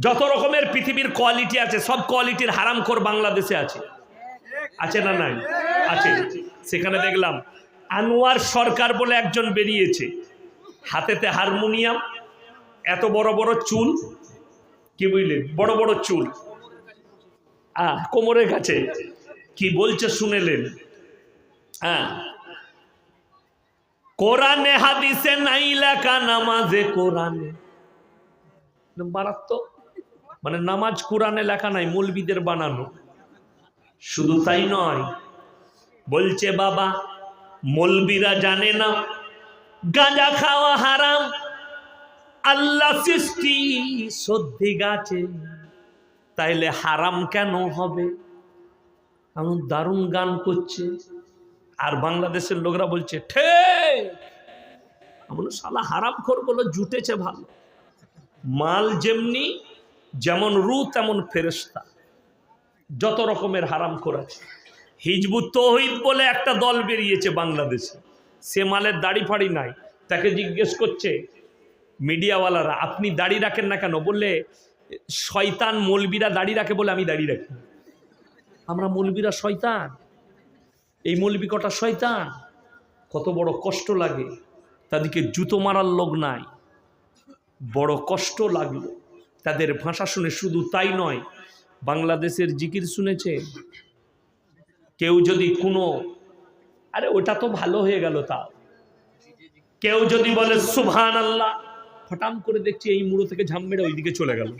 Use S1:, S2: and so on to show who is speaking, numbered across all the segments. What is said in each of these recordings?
S1: যত রকমের পৃথিবীর কোয়ালিটি আছে, সব কোয়ালিটির হারামখোর বাংলাদেশে আছে। আছে না নাই? আছে। সেখানে দেখলাম, আনোয়ার সরকার বলে একজন বেরিয়েছে। হাতেতে হারমোনিয়াম, এত বড় বড় চুল, কি বুঝলেন? বড় বড় চুল। আহ, কোমরের কাছে। কি বলছে শুনেলেন? হ্যাঁ। কোরআনে, হাদিসে, নাই লেখা, নামাজে, কোরআনে। মারাত্মক। মানে নামাজ কোরআনে লেখা নাই, মৌলবিদের বানানো। শুধু তাই নয়, বলছে বাবা, মৌলবিরা জানে না, গাঁজা খাওয়া হারাম, আল্লাহ সৃষ্টি সত্যি গাছে। তাইলে হারাম কেন হবে? এমন দারুণ গান করছে। আর বাংলাদেশের লোকরা বলছে ঠে এমন সালা হারাম খোর বলে, জুটেছে ভালো। মাল যেমনি যেমন রু তেমন ফেরেস্তা যত রকমের হারাম আছে হিজবুত তৌহিদ বলে একটা দল বেরিয়েছে বাংলাদেশে। সে মালের দাড়ি ফাড়ি নাই। তাকে জিজ্ঞেস করছে, মিডিয়াওয়ালারা, আপনি দাড়ি রাখেন না কেন? বললে, শয়তান মলবিরা দাড়ি রাখে বলে আমি দাড়ি রাখি আমরা মলবিরা শয়তান। এই মলবি কটা শয়তান। কত বড় কষ্ট লাগে। তাদেরকে জুতো মারার লোক নাই। বড় কষ্ট লাগল। তাদের ভাষা শুনে শুধু তাই নয়, বাংলাদেশের জিকির শুনেছে। কেউ যদি কোনো, আরে ওটা তো ভালো হয়ে গেল তাও কেউ যদি বলে সুভান আল্লাহ হঠাৎ করে দেখছি এই মুড়ো থেকে ঝাম মেরে ওইদিকে চলে গেল।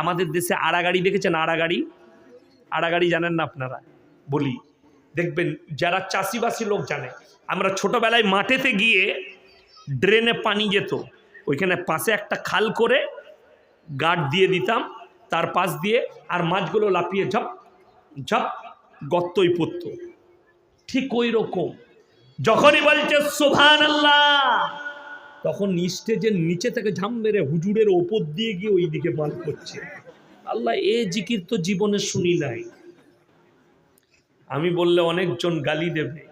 S1: আমাদের দেশে আড়া গাড়ি দেখেছেন? আড়াগাড়ি? আড়াগাড়ি জানেন না আপনারা? বলি, দেখবেন যারা চাষিবাসী লোক জানে, আমরা ছোটবেলায় মাঠেতে গিয়ে ড্রেনে পানি যেত, ওইখানে পাশে একটা খাল করে গার্ড দিয়ে দিতাম, তার পাশ দিয়ে আর মাছগুলো লাপিয়ে ঝপ ঝপ গর্তই পড়তো। ঠিক ওই রকম। যখনই বলছে সুভান আল্লাহ তখন স্টেজের নিচে থেকে ঝাম মেরে হুজুরের ওপর দিয়ে গিয়ে ওই দিকে মাল করছে। আল্লাহ, এ জিকির তো জীবনে শুনি নাই। আমি বললে, অনেকজন গালি দেবে।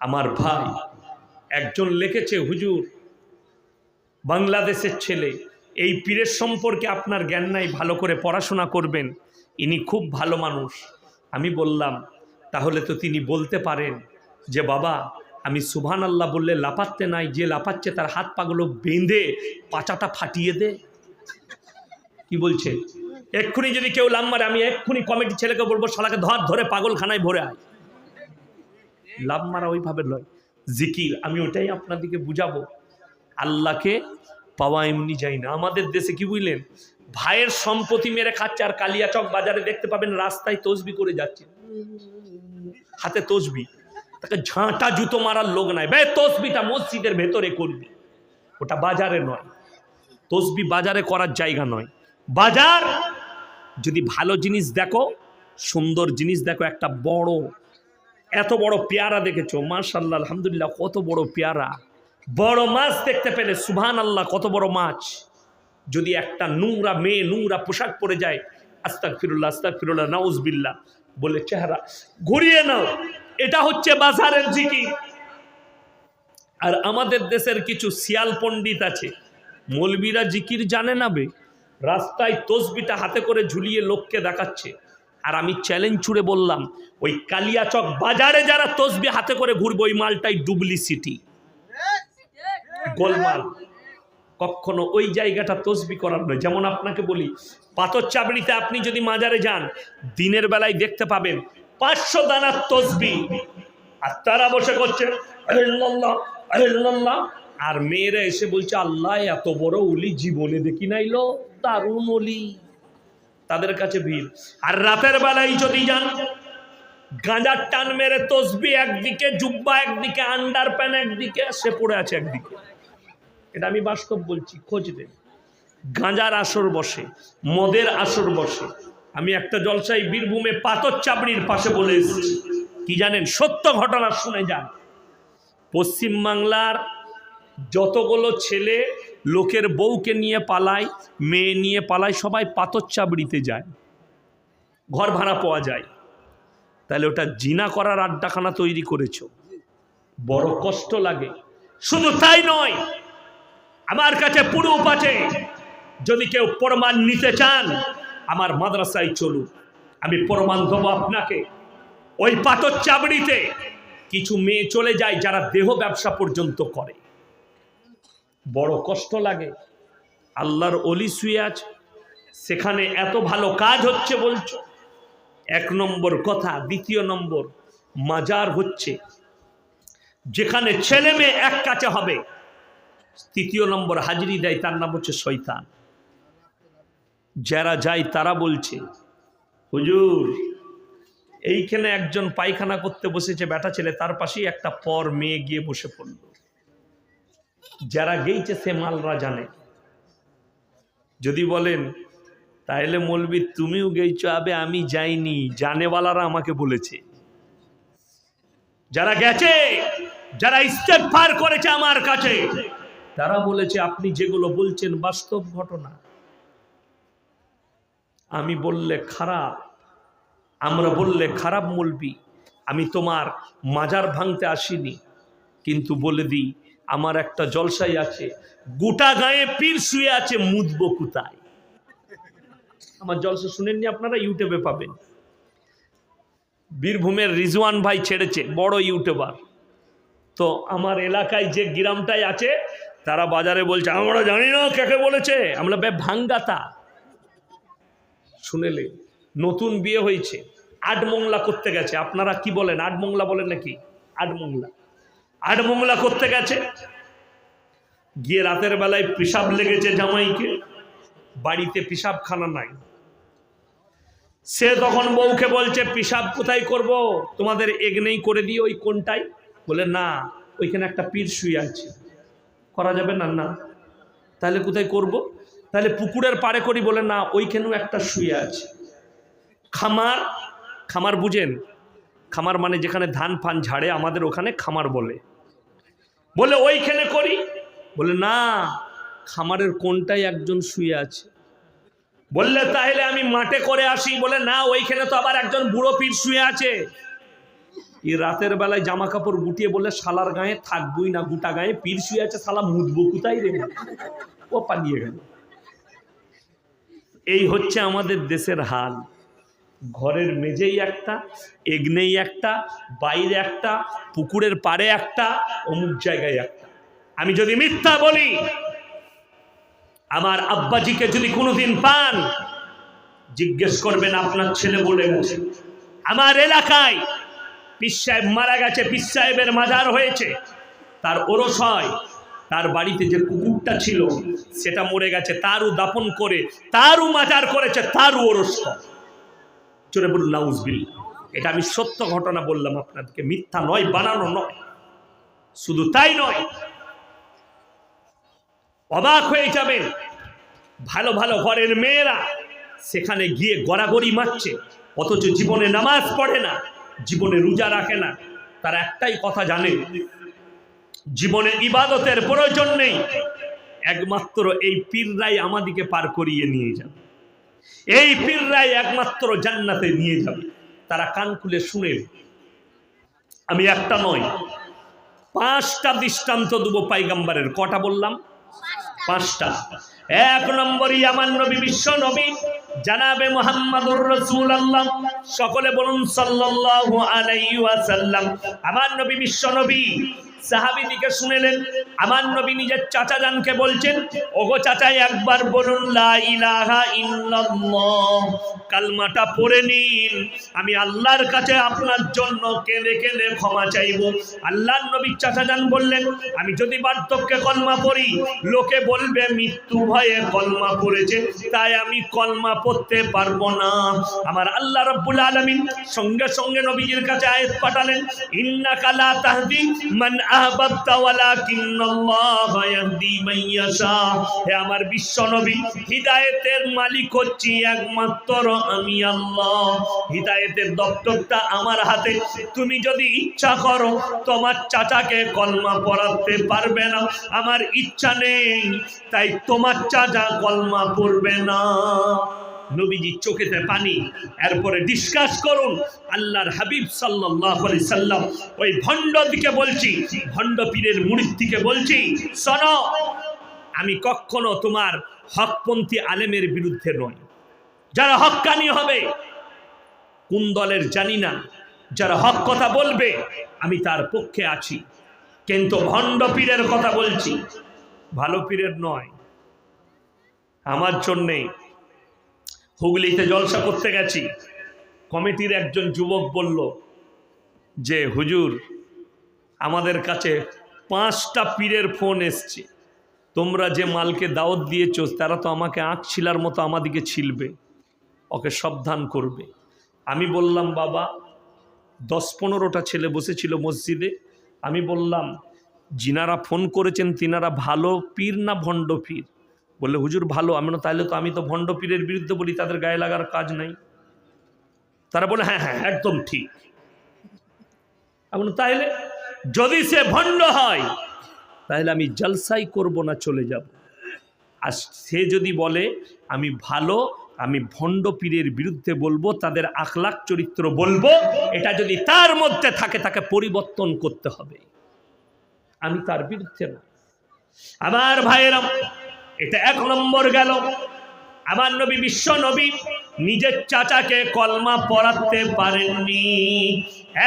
S1: আমার ভাই একজন লিখেছে, হুজুর, বাংলাদেশের ছেলে। এই পীরের সম্পর্কে আপনার জ্ঞান নাই, ভালো করে পড়াশোনা করবেন। ইনি খুব ভালো মানুষ। আমি বললাম, তাহলে তো তিনি বলতে পারেন যে, বাবা, আমি সুভান আল্লাহ বললে লাপাতে নাই, যে লাপাচ্ছে তার হাত পাগুলো বেঁধে পাচাটা ফাটিয়ে দে। কি বলছে? এক্ষুনি যদি কেউ লাম মারে, আমি এক্ষুনি কমিটি ছেলেকে বলব, শালাকে ধর ধরে পাগলখানায় ভরে আয়। লাভ মারা ওইভাবে নয় জিকির, আমি ওটাই আপনাদেরকে বুঝাবো। আল্লাহকে পাওয়া এমনি যাই না। আমাদের দেশে কি বুঝলেন? ভাইয়ের সম্পত্তি মেরে খাচ্ছে আর কালিয়াচক বাজারে দেখতে পাবেন রাস্তায় তসবি করে যাচ্ছে। হাতে তসবি। তাকে ঝাঁটা জুতো মারার লোক নাই। বে, তসবিটা মসজিদের ভেতরে করবি। ওটা বাজারে নয়। তসবি বাজারে করার জায়গা নয়। বাজার, যদি ভালো জিনিস দেখো, সুন্দর জিনিস দেখো, একটা বড়, এত বড় পেয়ারা দেখেছ? মাশাল্লাহ আলহামদুলিল্লাহ, কত বড় পেয়ারা। বড় মাছ দেখতে পেলে সুভান আল্লাহ কত বড় মাছ। যদি একটা নোংরা মেয়ে, নোংরা পোশাক পরে যায় আস্তাক ফিরুল্লাহ আস্তাক ফিরুল্লাহ নাউজবিল্লা বলে চেহারা, ঘুরিয়ে নাও, এটা হচ্ছে বাজারের জিকির। আর আমাদের দেশের কিছু শিয়াল পণ্ডিত আছে, মৌলবীরা জিকির জানে না বে, রাস্তায় তসবিটা হাতে করে ঝুলিয়ে লোককে দেখাচ্ছে। আর আমি চ্যালেঞ্জ ছুড়ে বললাম, ওই কালিয়াচক বাজারে যারা তসবি হাতে করে ঘুরবো, ওই মালটাই ডুপ্লিসিটি গোলমাল। কখনো ওই জায়গাটা তসবি করার নয়। যেমন আপনাকে বলি, পাথর চাবড়িতে আপনি যদি মাজারে যান, দিনের বেলায় দেখতে পাবেন পাঁচশো দানার তসবি। আর তারা বসে করছে আরে মেয়েরা এসে বলছে, আল্লাহ, এত বড় উলি জীবনে দেখি নাইলো দারুণ অলি। তাদের কাছে ভিড়। আর রাতের বেলায় যদি যান, গাঁজার টান মেরে তসবি একদিকে, জুব্বা একদিকে, আন্ডার প্যান একদিকে, সে পড়ে আছে একদিকে। এটা আমি বাস্তব বলছি, খোঁজ দেন গাঁজার আসর বসে, মদের আসর বসে। আমি একটা জলসাই বীরভূমে পাথর চাপড়ির পাশে বলে এসেছি। কি জানেন? সত্য ঘটনা শুনে যান। পশ্চিমবাংলার যতগুলো ছেলে লোকের বউকে নিয়ে পালায়, মেয়ে নিয়ে পালায়, সবাই পাথর চাবড়িতে যায়। ঘর ভাড়া পাওয়া যায়। তাহলে ওটা জিনা করার আড্ডাখানা তৈরি করেছ। বড় কষ্ট লাগে। শুধু তাই নয় আমার কাছে পুরুপ আছে। যদি কেউ প্রমাণ নিতে চান, আমার মাদ্রাসায় চলুন। আমি প্রমাণ দেবো আপনাকে। ওই পাথর চাবড়িতে কিছু মেয়ে চলে যায় যারা দেহ ব্যবসা পর্যন্ত করে। বড় কষ্ট লাগে। আল্লাহর অলি শুয়ে আছে। সেখানে এত ভালো কাজ হচ্ছে বলছো। এক নম্বর কথা, দ্বিতীয় নম্বর, মাজার হচ্ছে। যেখানে ছেলে মেয়ে এক কাছে হবে তৃতীয় নম্বর হাজিরি দেয়, তার নাম হচ্ছে শৈতান যারা যায় তারা বলছে, হুজুর, এইখানে একজন পায়খানা করতে বসেছে বেটা ছেলে, তার পাশেই একটা পর মেয়ে গিয়ে বসে পড়ল। যারা গেইছে সে মালরা জানে। যদি বলেন তাহলে মলবি, তুমিও গেইছো, আবে আমি যাইনি। জানেওয়ালারা আমাকে বলেছে। যারা গেছে, যারা স্টেপ পার করেছে আমার কাছে তারা বলেছে, আপনি যেগুলো বলছেন বাস্তব ঘটনা। আমি বললে খারাপ, আমরা বললে খারাপ মলবি। আমি তোমার মাজার ভাঙতে আসিনি। কিন্তু বলে দিই, আমার একটা জলসাই আছে, গোটা গায়ে পীর শুয়ে আছে, মুদবো কুতায় আমার জলসা শুনেননি আপনারা? ইউটিউবে পাবেন। বীরভূমের রিজওয়ান ভাই ছেড়েছে, বড় ইউটিউবার। তো আমার এলাকায় যে গ্রামটাই আছে তারা বাজারে বলছে, আমরা জানি না কাকে বলেছে, আমরা বে ভাঙ্গাতা। শুনেলে, নতুন বিয়ে হয়েছে আটমংলা করতে গেছে। আপনারা কি বলেন? আটমংলা বলেন নাকি? আটমংলা আটমংলা করতে গেছে। গিয়ে রাতের বেলায় পেশাব লেগেছে জামাইকে। বাড়িতে পেশাবখানা নাই। সে তখন বউকে বলছে, পেশাব কোথায় করব? তোমাদের এগনেই করে দিয়ে ওই কোনটাই বলে, না, ওইখানে একটা পীর শুয়ে আছে। করা যাবে না না। তাহলে কোথায় করব? তাহলে পুকুরের পাড়ে করি বলে, না, ওইখানেও একটা শুয়ে আছে। খামার খামার বুঝেন? খামার মানে যেখানে ধান ফান ঝাড়ে, আমাদের ওখানে খামার বলে। বলে, ওইখানে করি? বলে, না, খামারের কোনটাই একজন শুয়ে আছে। বললে, তাহলে আমি মাঠে করে আসি। বলে, না, ওইখানে তো আবার একজন বুড়ো পীর শুয়ে আছে। রাতের বেলায় জামা কাপড় গুটিয়ে বলে শালার গায়ে থাকবই না, গোটা গায়ে পীর শুয়ে আছে, শালা মুদবো কোথায় রে? ও পালিয়ে গেল। এই হচ্ছে আমাদের দেশের হাল। ঘরের মেঝেই একটা, এগনেই একটা, বাইরে একটা, পুকুরের পাড়ে একটা, অমুক জায়গায় একটা। আমি যদি মিথ্যা বলি, আমার আব্বাজিকে যদি কোনোদিন পান, জিজ্ঞেস করবেন আপনার ছেলে বলে গেছে। আমার এলাকায় পিস সাহেব মারা গেছে পিস সাহেবের মাজার হয়েছে। তার ওরস হয়, তার বাড়িতে যে কুকুরটা ছিল, সেটা মরে গেছে, তারও দাপন করে, তারও মাজার করেছে, তারও ওরস। চলে বলুন নাউজবিল এটা আমি সত্য ঘটনা বললাম আপনাদেরকে, মিথ্যা নয়, বানানো নয়। শুধু তাই নয়, অবাক হয়ে যাবেন, ভালো ভালো ঘরের মেয়েরা সেখানে গিয়ে গড়াগড়ি মারছে, অথচ জীবনে নামাজ পড়ে না। জীবনে রোজা রাখে না, তার একটাই কথা জানে, জীবনে ইবাদতের প্রয়োজন নেই, একমাত্র এই পীররাই আমাদিকে পার করিয়ে নিয়ে যাবে। এই পীররাই একমাত্র জান্নাতে নিয়ে যাবে, তারা কান খুলে শুনে। আমি একটা নয়, পাঁচটা দৃষ্টান্ত দেবো পাইগাম্বারের, কটা বললাম? পাঁচটা। এক নম্বরই আমার নবী, বিশ্ব নবী, জানাবে মোহাম্মদুর রসুল আল্লাহ সকলে বলুন সাল্লাহ আলাই আমার নবী, বিশ্ব নবী। সাহাবিদিকে শুনেলেন, আমার নবী নিজের চাচা জানকে বলছেন, ওগো চাচাই, একবার বলুন, লা ইলাহা ইল্লাল্লাহ, কালমাটা পড়ে নিন। আমি আল্লাহর কাছে আপনার জন্য কেঁদে কেঁদে ক্ষমা চাইব। আল্লাহর নবী চাচা জান বললেন, আমি যদি বার্ধক্যে কলমা পড়ি, লোকে বলবে, মৃত্যু ভয়ে কলমা পড়েছে, তাই আমি কলমা পড়তে পারব না। আমার আল্লাহ রব্বুল আলামিন সঙ্গে সঙ্গে নবীজির কাছে আয়াত পাঠালেন, ইন্নাকা লা তাহদি মান আমার বিশ্ব নবী হিদায়েতের মালিক হচ্ছি একমাত্র আমি আল্লাহ। হিদায়েতের দপ্তরটা আমার হাতে। তুমি যদি ইচ্ছা করো, তোমার চাচাকে কলমা পড়াতে পারবে না। আমার ইচ্ছা নেই, তাই তোমার চাচা কলমা পড়বে না। নবীজি চোখেতে পানি, এরপরে ডিসকাস করুন, আল্লাহর হাবিব সাল্লাহ সাল্লাম ওই ভণ্ড দিকে বলছি, ভণ্ড পীরের মুড়ির দিকে বলছি, শোনো, আমি কখনো তোমার হকপন্থী আলেমের বিরুদ্ধে নই। যারা হক্কানি হবে, কোন দলের জানি না, যারা হক কথা বলবে, আমি তার পক্ষে আছি। কিন্তু ভণ্ড পীরের কথা বলছি, ভালো পীরের নয়। আমার জন্যে হুগলিতে জলসা করতে গেছি। কমিটির একজন যুবক বলল যে, হুজুর, আমাদের কাছে পাঁচটা পীরের ফোন এসছে। তোমরা যে মালকে দাওয়াত দিয়েছ, তারা তো আমাকে আঁক ছিলার মতো আমাদিকে ছিলবে। ওকে সাবধান করবে। আমি বললাম, বাবা, দশ পনেরোটা ছেলে বসেছিল মসজিদে। আমি বললাম, যিনারা ফোন করেছেন, তিনারা ভালো পীর না ভণ্ড পীর? বললে হুজুর ভালো আমি বললাম, তাহলে তো আমি তো ভণ্ড পীরের বিরুদ্ধে বলি তাদের গায়ে লাগার কাজ নাই। তারা বলে হ্যাঁ হ্যাঁ একদম ঠিক। আমি বললাম, তাহলে যদি সে ভণ্ড হয় তাহলে আমি জলসাই করব না চলে যাব। আর সে যদি বলে আমি ভালো আমি ভণ্ড পীরের বিরুদ্ধে বলব তাদের আখলাখ চরিত্র বলব এটা যদি তার মধ্যে থাকে তাকে পরিবর্তন করতে হবে। আমি তার বিরুদ্ধে না আমার ভাইয়েরাম এটা এক নম্বর গেল। আমার নবী বিশ্ব নবী নিজের চাচাকে কলমা পড়াতে পারেননি।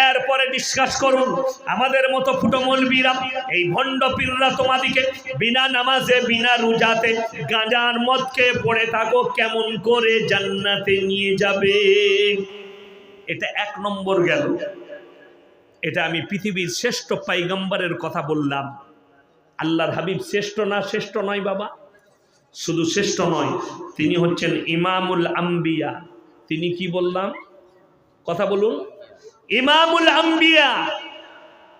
S1: এরপরে বিশ্বাস করুন, আমাদের মতো ফুটো মলবিরা, এই ভণ্ড পীররা তোমাদিকে বিনা নামাজে, বিনা রোজাতে গাঁজার মদকে পড়ে থাকো, কেমন করে জান্নাতে নিয়ে যাবে? এটা এক নম্বর গেল। এটা আমি পৃথিবীর শ্রেষ্ঠ পাইগম্বরের কথা বললাম। আল্লাহর হাবিব শ্রেষ্ঠ না শ্রেষ্ঠ নয় বাবা? শুধু শ্রেষ্ঠ নয়, তিনি হচ্ছেন ইমামুল আম্বিয়া। তিনি কি বললাম? কথা বলুন। ইমামুল আম্বিয়া।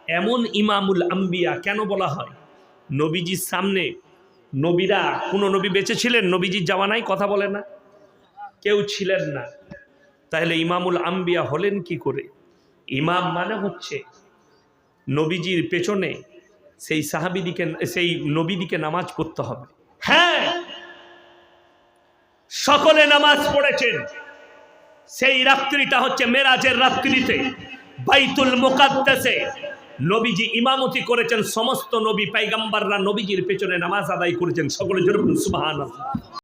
S1: এমন ইমামুল আম্বিয়া কেন বলা হয়? নবীজির সামনে নবীরা কোনো নবী বেঁচে ছিলেন নবীজির জামানায় কথা বলে না। কেউ ছিলেন না। তাহলে ইমামুল আম্বিয়া হলেন কি করে? ইমাম মানে হচ্ছে নবীজির পেছনে সেই সাহাবিদিকে, সেই নবীদিকে নামাজ পড়তে হবে। হ্যাঁ সকলে নামাজ পড়েছেন। সেই রাত্রিটা হচ্ছে মেরাজের রাত্রিতে, বাইতুল মোকাদ্দেশে নবীজি ইমামতি করেছেন, সমস্ত নবী, পাইগাম্বাররা নবীজির পেছনে নামাজ আদায় করেছেন। সকলে জন্য সুবহানাল্লাহ।